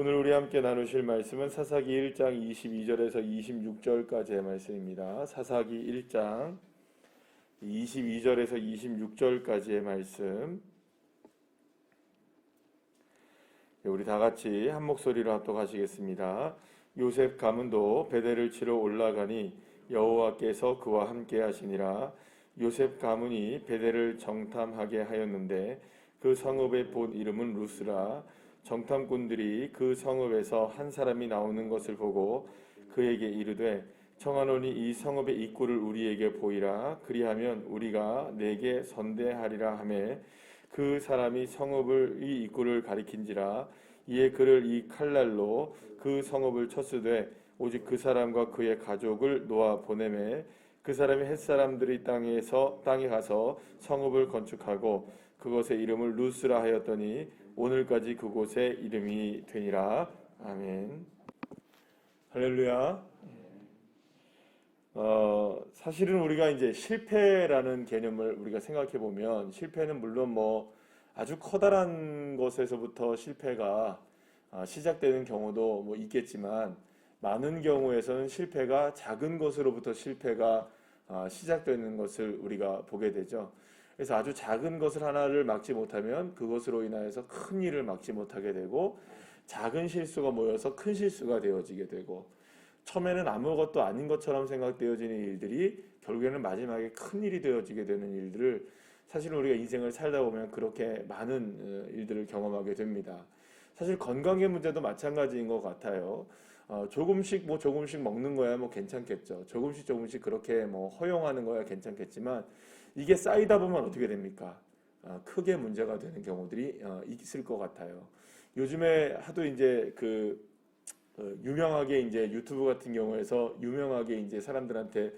오늘 우리 함께 나누실 말씀은 사사기 1장 22절에서 26절까지의 말씀입니다. 사사기 1장 22절에서 26절까지의 말씀. 네, 우리 다 같이 한 목소리로 합독하시겠습니다. 요셉 가문도 베델을 치러 올라가니 여호와께서 그와 함께 하시니라. 요셉 가문이 베델을 정탐하게 하였는데 그 성읍의 본 이름은 루스라. 정탐꾼들이 그 성읍에서 한 사람이 나오는 것을 보고 그에게 이르되 청하노니 이 성읍의 입구를 우리에게 보이라. 그리하면 우리가 내게 선대하리라 하매 그 사람이 성읍을 이 입구를 가리킨지라. 이에 그를 이 칼날로 그 성읍을 쳤으되 오직 그 사람과 그의 가족을 놓아 보내매 그 사람이 햇 사람들이 땅에서 땅에 가서 성읍을 건축하고 그것의 이름을 루스라 하였더니 오늘까지 그곳의 이름이 되니라. 아멘. 할렐루야. 어, 사실은 우리가 이제 실패라는 개념을 우리가 생각해 보면 실패는 물론 뭐 아주 커다란 것에서부터 실패가 아, 시작되는 경우도 뭐 있겠지만 많은 경우에서는 실패가 작은 것으로부터 실패가 아, 시작되는 것을 우리가 보게 되죠. 그래서 아주 작은 것을 하나를 막지 못하면 그것으로 인하여서 큰 일을 막지 못하게 되고 작은 실수가 모여서 큰 실수가 되어지게 되고 처음에는 아무것도 아닌 것처럼 생각되어지는 일들이 결국에는 마지막에 큰 일이 되어지게 되는 일들을 사실 우리가 인생을 살다 보면 그렇게 많은 어, 일들을 경험하게 됩니다. 사실 건강의 문제도 마찬가지인 것 같아요. 어, 조금씩 뭐 조금씩 먹는 거야 뭐 괜찮겠죠. 조금씩 조금씩 그렇게 뭐 허용하는 거야 괜찮겠지만 이게 쌓이다 보면 어떻게 됩니까? 어, 크게 문제가 되는 경우들이 어, 있을 것 같아요. 요즘에 하도 이제 그 어, 유명하게 이제 유튜브 같은 경우에서 유명하게 이제 사람들한테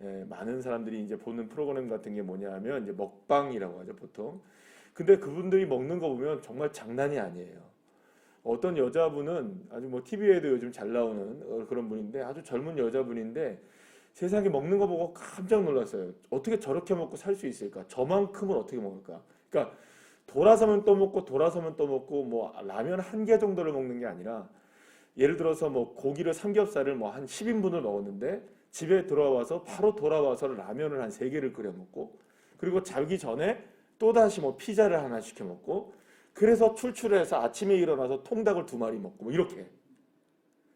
에, 많은 사람들이 이제 보는 프로그램 같은 게 뭐냐하면 이제 먹방이라고 하죠 보통. 근데 그분들이 먹는 거 보면 정말 장난이 아니에요. 어떤 여자분은 아주 뭐 TV에도 요즘 잘 나오는 어, 그런 분인데 아주 젊은 여자분인데 세상에 먹는 거 보고 깜짝 놀랐어요. 어떻게 저렇게 먹고 살 수 있을까? 저만큼은 어떻게 먹을까? 그러니까 돌아서면 또 먹고 돌아서면 또 먹고 뭐 라면 한 개 정도를 먹는 게 아니라 예를 들어서 뭐 고기를 삼겹살을 뭐 한 10인분을 먹었는데 집에 돌아와서 바로 돌아와서 라면을 한 세 개를 끓여 먹고 그리고 자기 전에 또 다시 뭐 피자를 하나 시켜 먹고 그래서 출출해서 아침에 일어나서 통닭을 두 마리 먹고 뭐 이렇게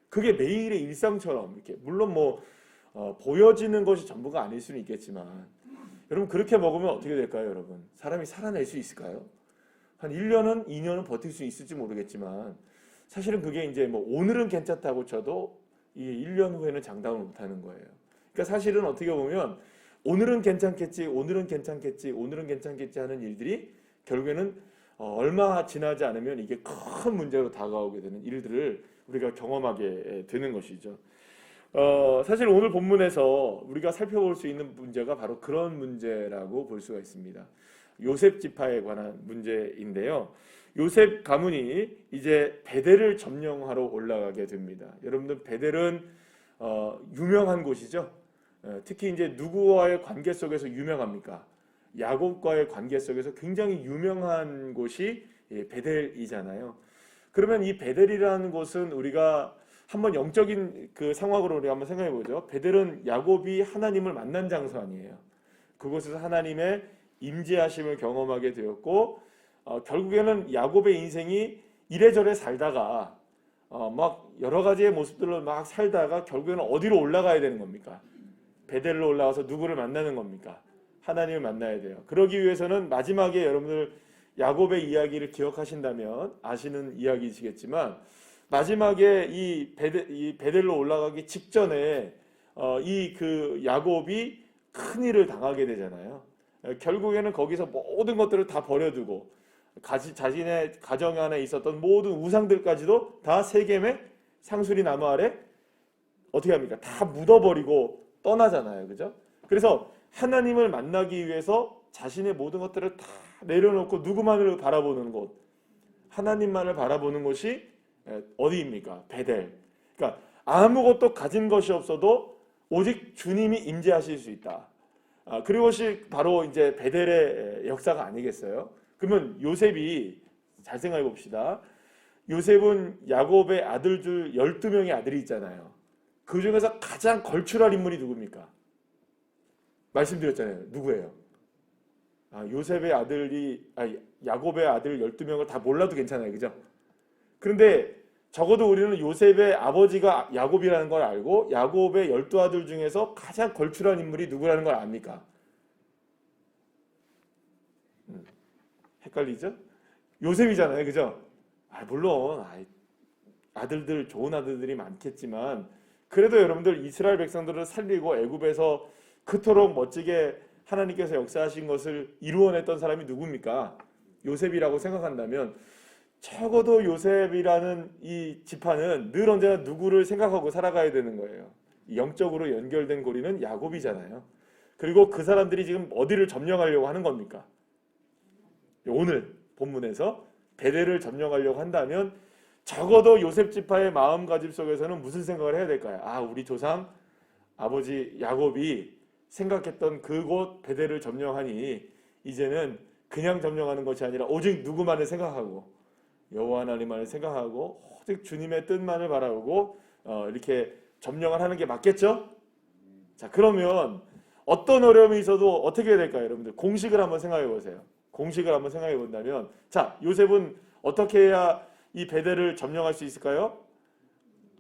그게 매일의 일상처럼 이렇게 물론 뭐 어, 보여지는 것이 전부가 아닐 수는 있겠지만 여러분 그렇게 먹으면 어떻게 될까요, 여러분? 사람이 살아낼 수 있을까요? 한 1년은 2년은 버틸 수 있을지 모르겠지만 사실은 그게 이제 뭐 오늘은 괜찮다고 쳐도 이 1년 후에는 장담을 못 하는 거예요. 그러니까 사실은 어떻게 보면 오늘은 괜찮겠지, 오늘은 괜찮겠지, 오늘은 괜찮겠지 하는 일들이 결국에는 어, 얼마 지나지 않으면 이게 큰 문제로 다가오게 되는 일들을 우리가 경험하게 되는 것이죠. 어, 사실 오늘 본문에서 우리가 살펴볼 수 있는 문제가 바로 그런 문제라고 볼 수가 있습니다. 요셉 지파에 관한 문제인데요. 요셉 가문이 이제 베델을 점령하러 올라가게 됩니다. 여러분들 베델은 어, 유명한 곳이죠. 어, 특히 이제 누구와의 관계 속에서 유명합니까? 야곱과의 관계 속에서 굉장히 유명한 곳이 예, 베델이잖아요. 그러면 이 베델이라는 곳은 우리가 한번 영적인 그 상황으로 우리가 한번 생각해 보죠. 베델은 야곱이 하나님을 만난 장소 아니에요. 그곳에서 하나님의 임재하심을 경험하게 되었고 어, 결국에는 야곱의 인생이 이래저래 살다가 어, 막 여러 가지의 모습들로 막 살다가 결국에는 어디로 올라가야 되는 겁니까? 베델로 올라가서 누구를 만나는 겁니까? 하나님을 만나야 돼요. 그러기 위해서는 마지막에 여러분들 야곱의 이야기를 기억하신다면 아시는 이야기이시겠지만 마지막에 이, 베델, 이 베델로 올라가기 직전에 어, 이 그 야곱이 큰 일을 당하게 되잖아요. 결국에는 거기서 모든 것들을 다 버려두고 가지, 자신의 가정 안에 있었던 모든 우상들까지도 다 세겜의 상수리 나무 아래 어떻게 합니까? 다 묻어버리고 떠나잖아요. 그죠? 그래서 하나님을 만나기 위해서 자신의 모든 것들을 다 내려놓고 누구만을 바라보는 곳, 하나님만을 바라보는 곳이 어디입니까? 베델. 그러니까 아무것도 가진 것이 없어도 오직 주님이 임재하실 수 있다. 아, 그것이 바로 이제 베델의 역사가 아니겠어요? 그러면 요셉이 잘 생각해 봅시다. 요셉은 야곱의 아들 줄 12명의 아들이 있잖아요. 그 중에서 가장 걸출할 인물이 누굽니까? 말씀드렸잖아요. 누구예요? 아, 요셉의 아들이 아, 야곱의 아들 12명을 다 몰라도 괜찮아요. 그죠? 그런데 적어도 우리는 요셉의 아버지가 야곱이라는 걸 알고 야곱의 열두 아들 중에서 가장 걸출한 인물이 누구라는 걸 압니까? 음, 헷갈리죠? 요셉이잖아요. 그죠? 아, 물론 아이, 아들들 좋은 아들들이 많겠지만 그래도 여러분들 이스라엘 백성들을 살리고 애굽에서 그토록 멋지게 하나님께서 역사하신 것을 이루어냈던 사람이 누굽니까? 요셉이라고 생각한다면 적어도 요셉이라는 이 지파는 늘 언제나 누구를 생각하고 살아가야 되는 거예요. 영적으로 연결된 고리는 야곱이잖아요. 그리고 그 사람들이 지금 어디를 점령하려고 하는 겁니까? 오늘 본문에서 베델을 점령하려고 한다면 적어도 요셉 지파의 마음가짐 속에서는 무슨 생각을 해야 될까요? 아, 우리 조상 아버지 야곱이 생각했던 그곳 베델을 점령하니 이제는 그냥 점령하는 것이 아니라 오직 누구만을 생각하고 여호와 하나님만을 생각하고 오직 주님의 뜻만을 바라보고 어, 이렇게 점령을 하는 게 맞겠죠? 자 그러면 어떤 어려움이 있어도 어떻게 해야 될까요, 여러분들? 공식을 한번 생각해 보세요. 공식을 한번 생각해 본다면 자 요셉은 어떻게 해야 이 베델을 점령할 수 있을까요?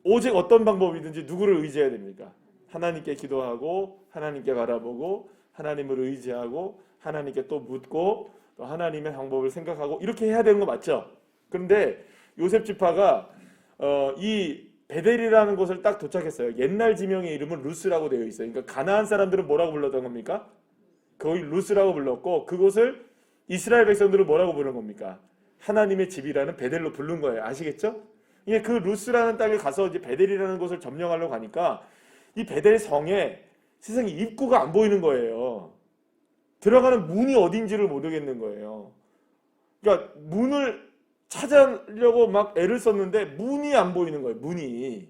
오직 어떤 방법이든지 누구를 의지해야 됩니까? 하나님께 기도하고 하나님께 바라보고 하나님을 의지하고 하나님께 또 묻고 또 하나님의 방법을 생각하고 이렇게 해야 되는 거 맞죠? 그런데 요셉 지파가 어, 이 베델이라는 곳을 딱 도착했어요. 옛날 지명의 이름은 루스라고 되어 있어요. 그러니까 가나안 사람들은 뭐라고 불렀던 겁니까? 거기 루스라고 불렀고 그곳을 이스라엘 백성들은 뭐라고 부른 겁니까? 하나님의 집이라는 베델로 부른 거예요. 아시겠죠? 이게 그 루스라는 땅에 가서 이제 베델이라는 곳을 점령하려고 하니까 이 베델 성에 세상에 입구가 안 보이는 거예요. 들어가는 문이 어딘지를 모르겠는 거예요. 그러니까 문을 찾으려고 막 애를 썼는데 문이 안 보이는 거예요. 문이.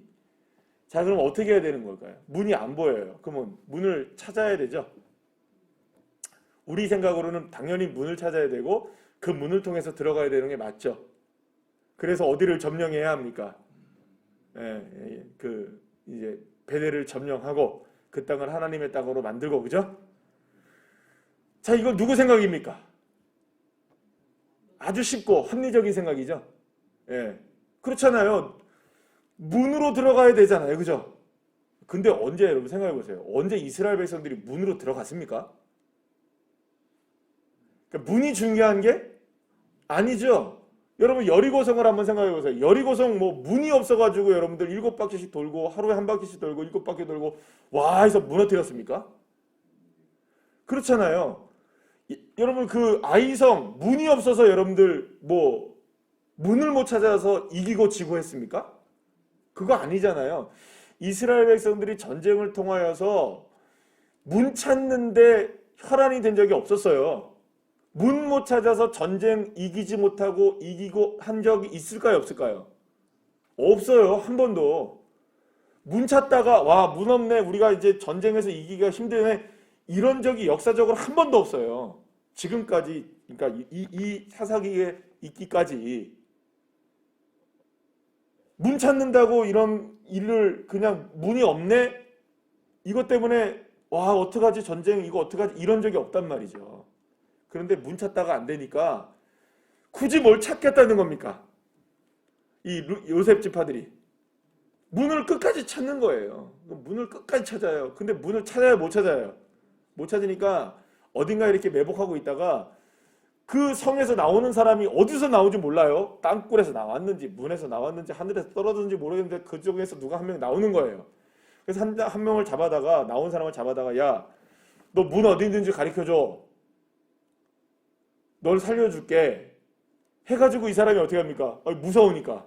자, 그럼 어떻게 해야 되는 걸까요? 문이 안 보여요. 그러면 문을 찾아야 되죠. 우리 생각으로는 당연히 문을 찾아야 되고 그 문을 통해서 들어가야 되는 게 맞죠. 그래서 어디를 점령해야 합니까? 예, 예, 그 이제 베델을 점령하고 그 땅을 하나님의 땅으로 만들고 그죠? 자, 이거 누구 생각입니까? 아주 쉽고 합리적인 생각이죠. 예. 그렇잖아요. 문으로 들어가야 되잖아요. 그죠? 근데 언제 여러분 생각해 보세요. 언제 이스라엘 백성들이 문으로 들어갔습니까? 그러니까 문이 중요한 게 아니죠. 여러분 여리고성을 한번 생각해 보세요. 여리고성 뭐 문이 없어 가지고 여러분들 일곱 바퀴씩 돌고 하루에 한 바퀴씩 돌고 일곱 바퀴 돌고 와 해서 무너뜨렸습니까? 그렇잖아요. 이- 여러분 그 아이성 문이 없어서 여러분들 뭐 문을 못 찾아서 이기고 지고 했습니까? 그거 아니잖아요. 이스라엘 백성들이 전쟁을 통하여서 문 찾는데 혈안이 된 적이 없었어요. 문 못 찾아서 전쟁 이기지 못하고 이기고 한 적이 있을까요, 없을까요? 없어요, 한 번도. 문 찾다가 와, 문 없네. 우리가 이제 전쟁에서 이기기가 힘드네. 이런 적이 역사적으로 한 번도 없어요. 지금까지 그러니까 이, 이, 이 사사기에 있기까지 문 찾는다고 이런 일을 그냥 문이 없네. 이것 때문에 와, 어떡하지? 전쟁 이거 어떡하지? 이런 적이 없단 말이죠. 그런데 문 찾다가 안 되니까 굳이 뭘 찾겠다는 겁니까? 이 루- 요셉 지파들이 문을 끝까지 찾는 거예요. 문을 끝까지 찾아요. 근데 문을 찾아야 못 찾아요. 못 찾으니까 어딘가 이렇게 매복하고 있다가 그 성에서 나오는 사람이 어디서 나오는지 몰라요. 땅굴에서 나왔는지 문에서 나왔는지 하늘에서 떨어졌는지 모르겠는데 그쪽에서 누가 한 명 나오는 거예요. 그래서 한, 한 명을 잡아다가 나온 사람을 잡아다가 야 너 문 어디 있는지 가르쳐 줘. 널 살려줄게. 해가지고 이 사람이 어떻게 합니까? 무서우니까.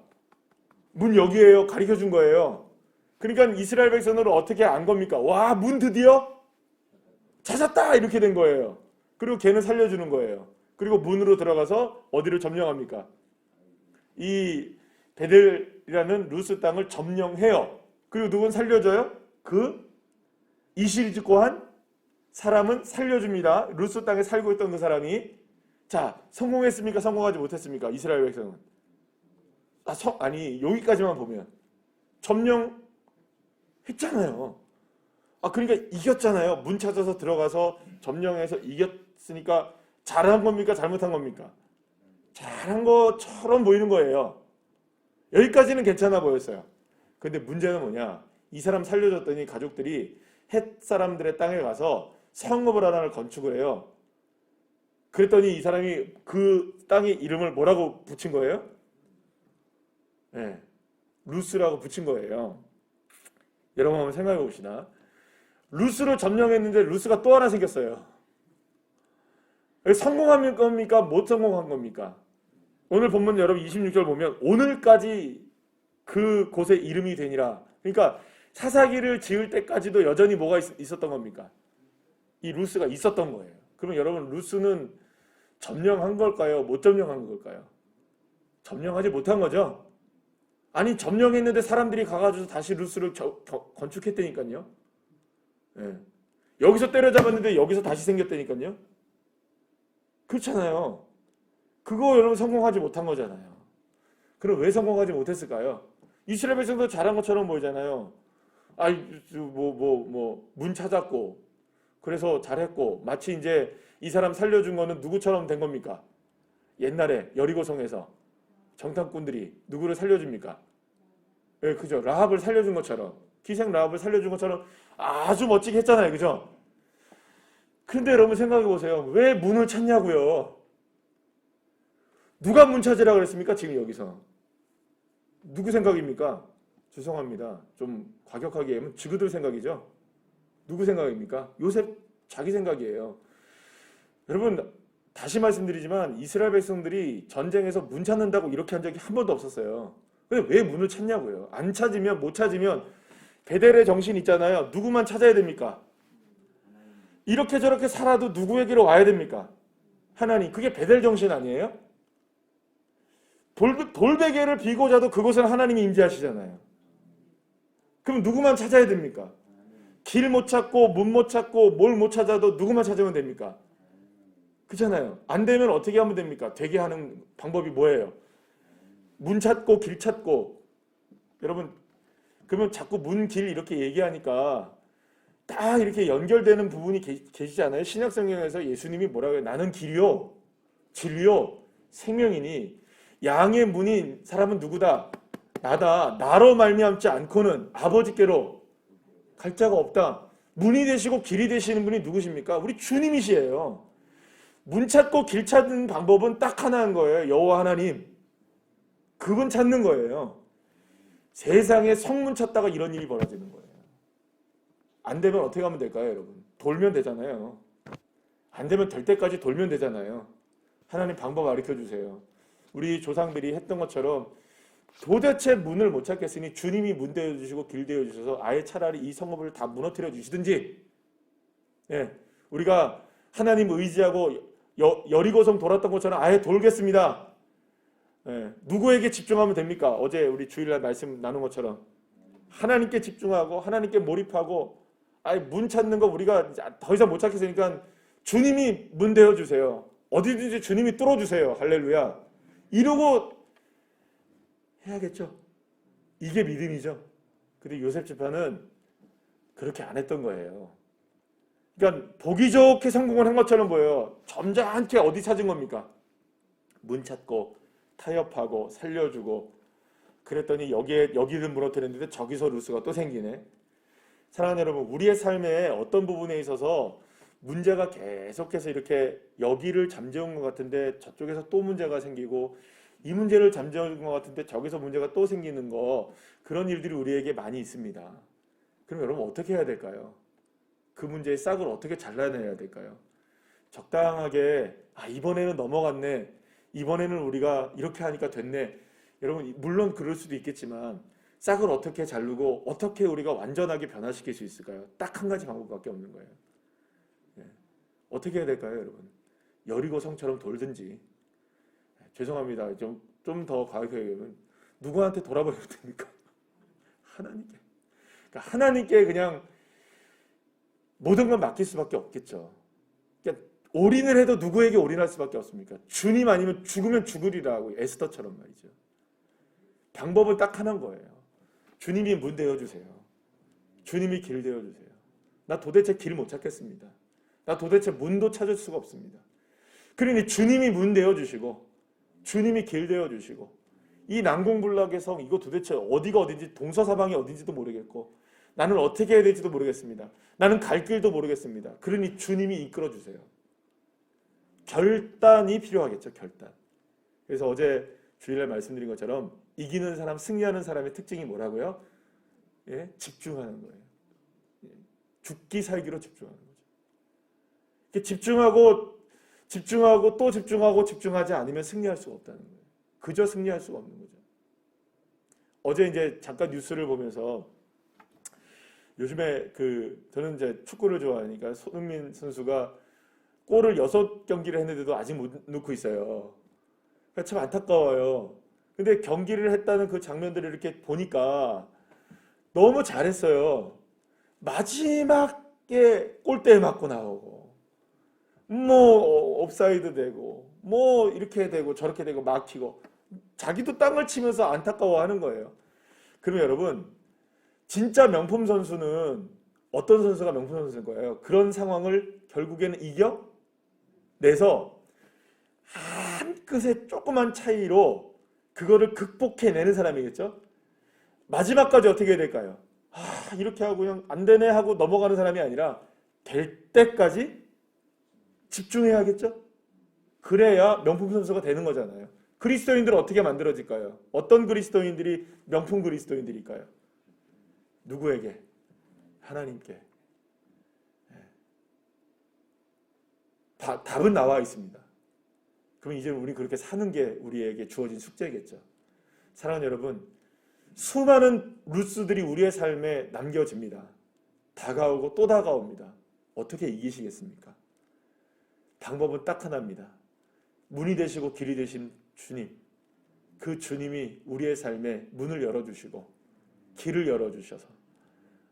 문 여기에요. 가르쳐 준 거예요. 그러니까 이스라엘 백성들은 어떻게 안 겁니까? 와, 문 드디어 찾았다! 이렇게 된 거예요. 그리고 걔는 살려주는 거예요. 그리고 문으로 들어가서 어디를 점령합니까? 이 베델이라는 루스 땅을 점령해요. 그리고 누군 살려줘요? 그 짓고 한 사람은 살려줍니다. 루스 땅에 살고 있던 그 사람이 자 성공했습니까? 성공하지 못했습니까? 이스라엘 백성은 아, 성, 아니 여기까지만 보면 점령했잖아요. 아 그러니까 이겼잖아요. 문 찾아서 들어가서 점령해서 이겼으니까 잘한 겁니까? 잘못한 겁니까? 잘한 것처럼 보이는 거예요. 여기까지는 괜찮아 보였어요. 근데 문제는 뭐냐? 이 사람 살려줬더니 가족들이 헷 사람들의 땅에 가서 성읍을 하나를 건축을 해요. 그랬더니 이 사람이 그 땅의 이름을 뭐라고 붙인 거예요? 네, 루스라고 붙인 거예요. 여러분 한번 생각해 봅시다. 루스를 점령했는데 루스가 또 하나 생겼어요. 성공한 겁니까? 못 성공한 겁니까? 오늘 본문 여러분 26절 보면 오늘까지 그 곳의 이름이 되니라. 그러니까 사사기를 지을 때까지도 여전히 뭐가 있, 있었던 겁니까? 이 루스가 있었던 거예요. 그러면 여러분 루스는 점령한 걸까요? 못 점령한 걸까요? 점령하지 못한 거죠. 아니 점령했는데 사람들이 가가지고 다시 루스를 겨- 겨- 건축했다니까요. 예. 여기서 때려잡았는데 여기서 다시 생겼다니까요. 그렇잖아요. 그거 여러분 성공하지 못한 거잖아요. 그럼 왜 성공하지 못했을까요? 이스라엘 백성도 잘한 것처럼 보이잖아요. 아, 뭐, 뭐, 뭐, 문 찾았고, 그래서 잘했고, 마치 이제 이 사람 살려준 거는 누구처럼 된 겁니까? 옛날에 여리고성에서 정탐꾼들이 누구를 살려줍니까? 예, 그죠. 라합을 살려준 것처럼, 기생 라합을 살려준 것처럼 아주 멋지게 했잖아요. 그죠? 근데 여러분 생각해 보세요. 왜 문을 찾냐고요? 누가 문 찾으라 그랬습니까? 지금 여기서. 누구 생각입니까? 죄송합니다. 좀 과격하게 하면 지그들 생각이죠. 누구 생각입니까? 요셉 자기 생각이에요. 여러분 다시 말씀드리지만 이스라엘 백성들이 전쟁에서 문 찾는다고 이렇게 한 적이 한 번도 없었어요. 근데 왜 문을 찾냐고요? 안 찾으면 못 찾으면 베델의 정신 있잖아요. 누구만 찾아야 됩니까? 이렇게 저렇게 살아도 누구에게로 와야 됩니까? 하나님. 그게 베델 정신 아니에요? 돌, 돌베개를 비고 자도 그곳은 하나님이 임재하시잖아요. 그럼 누구만 찾아야 됩니까? 길 못 찾고 문 못 찾고 뭘 못 찾아도 누구만 찾으면 됩니까? 그렇잖아요. 안 되면 어떻게 하면 됩니까? 되게 하는 방법이 뭐예요? 문 찾고 길 찾고 여러분 그러면 자꾸 문 길 이렇게 얘기하니까 딱 이렇게 연결되는 부분이 계- 계시잖아요. 신약 성경에서 예수님이 뭐라고 해요? 나는 길이요, 진리요, 생명이니 양의 문인 사람은 누구다? 나다. 나로 말미암지 않고는 아버지께로 갈 자가 없다. 문이 되시고 길이 되시는 분이 누구십니까? 우리 주님이시에요. 문 찾고 길 찾는 방법은 딱 하나인 거예요. 여호와 하나님. 그분 찾는 거예요. 세상에 성문 찾다가 이런 일이 벌어지는 거예요. 안 되면 어떻게 하면 될까요, 여러분? 돌면 되잖아요. 안 되면 될 때까지 돌면 되잖아요. 하나님 방법 가르쳐 주세요. 우리 조상들이 했던 것처럼 도대체 문을 못 찾겠으니 주님이 문 되어 주시고 길 되어 주셔서 아예 차라리 이 성읍을 다 무너뜨려 주시든지 예, 우리가 하나님 의지하고 여, 여리고성 돌았던 것처럼 아예 돌겠습니다. 예, 누구에게 집중하면 됩니까? 어제 우리 주일날 말씀 나눈 것처럼 하나님께 집중하고 하나님께 몰입하고 아예 문 찾는 거 우리가 더 이상 못 찾겠으니까 주님이 문 되어 주세요. 어디든지 주님이 뚫어 주세요. 할렐루야. 이러고 해야겠죠. 이게 믿음이죠. 근데 요셉 집안은 그렇게 안 했던 거예요. 그러니까 보기 좋게 성공을 한 것처럼 보여요. 점잖게 어디 찾은 겁니까? 문 찾고 타협하고 살려주고 그랬더니 여기에 여기를 무너뜨렸는데 저기서 루스가 또 생기네. 사랑하는 여러분, 우리의 삶에 어떤 부분에 있어서 문제가 계속해서 이렇게 여기를 잠재운 것 같은데 저쪽에서 또 문제가 생기고 이 문제를 잠재운 것 같은데 저기서 문제가 또 생기는 거 그런 일들이 우리에게 많이 있습니다. 그럼 여러분 어떻게 해야 될까요? 그 문제의 싹을 어떻게 잘라내야 될까요? 적당하게 아 이번에는 넘어갔네. 이번에는 우리가 이렇게 하니까 됐네. 여러분 물론 그럴 수도 있겠지만 싹을 어떻게 자르고 어떻게 우리가 완전하게 변화시킬 수 있을까요? 딱 한 가지 방법밖에 없는 거예요. 예. 어떻게 해야 될까요, 여러분? 여리고 성처럼 돌든지 죄송합니다. 좀 좀 더 과하게 얘기하면 누구한테 돌아버려도 됩니까? 하나님께. 그러니까 하나님께 그냥 모든 걸 맡길 수밖에 없겠죠. 올인을 해도 누구에게 올인할 수밖에 없습니까? 주님 아니면 죽으면 죽으리라고 에스더처럼 말이죠. 방법은 딱 하나인 거예요. 주님이 문 되어주세요. 주님이 길 되어주세요. 나 도대체 길 못 찾겠습니다. 나 도대체 문도 찾을 수가 없습니다. 그러니 주님이 문 되어주시고 주님이 길 되어주시고 이 난공불락의 성 이거 도대체 어디가 어딘지 동서사방이 어딘지도 모르겠고 나는 어떻게 해야 될지도 모르겠습니다. 나는 갈 길도 모르겠습니다. 그러니 주님이 이끌어 주세요. 결단이 필요하겠죠, 결단. 그래서 어제 주일날 말씀드린 것처럼 이기는 사람, 승리하는 사람의 특징이 뭐라고요? 예? 집중하는 거예요. 예. 죽기 살기로 집중하는 거죠. 집중하고 집중하고 또 집중하고 집중하지 않으면 승리할 수가 없다는 거예요. 그저 승리할 수가 없는 거죠. 어제 이제 잠깐 뉴스를 보면서 요즘에 그 저는 이제 축구를 좋아하니까 손흥민 선수가 골을 여섯 경기를 했는데도 아직 못 넣고 있어요. 그러니까 참 안타까워요. 근데 경기를 했다는 그 장면들을 이렇게 보니까 너무 잘했어요. 마지막에 골대에 맞고 나오고 뭐 옵사이드 되고 뭐 이렇게 되고 저렇게 되고 막히고 자기도 땅을 치면서 안타까워 하는 거예요. 그러면 여러분 진짜 명품 선수는 어떤 선수가 명품 선수인 거예요? 그런 상황을 결국에는 이겨 내서 한 끗의 조그만 차이로 그거를 극복해내는 사람이겠죠? 마지막까지 어떻게 해야 될까요? 아, 이렇게 하고 그냥 안 되네 하고 넘어가는 사람이 아니라 될 때까지 집중해야겠죠? 그래야 명품 선수가 되는 거잖아요. 그리스도인들은 어떻게 만들어질까요? 어떤 그리스도인들이 명품 그리스도인들일까요? 누구에게? 하나님께. 예. 다, 답은 나와 있습니다. 그럼 이제 우리 그렇게 사는 게 우리에게 주어진 숙제겠죠. 사랑하는 여러분, 수많은 루스들이 우리의 삶에 남겨집니다. 다가오고 또 다가옵니다. 어떻게 이기시겠습니까? 방법은 딱 하나입니다. 문이 되시고 길이 되신 주님. 그 주님이 우리의 삶에 문을 열어주시고 길을 열어주셔서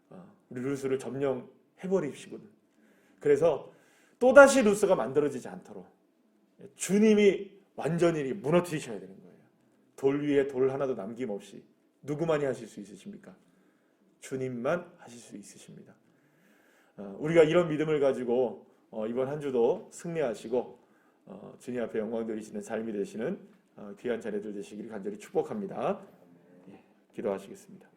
어, 우리 루스를 점령해버리시거든. 그래서 또다시 루스가 만들어지지 않도록 주님이 완전히 무너뜨리셔야 되는 거예요. 돌 위에 돌 하나도 남김없이 누구만이 하실 수 있으십니까? 주님만 하실 수 있으십니다. 어, 우리가 이런 믿음을 가지고 어, 이번 한 주도 승리하시고 어, 주님 앞에 영광 돌리시는 삶이 되시는 어, 귀한 자녀들 되시기를 간절히 축복합니다. 예, 기도하시겠습니다.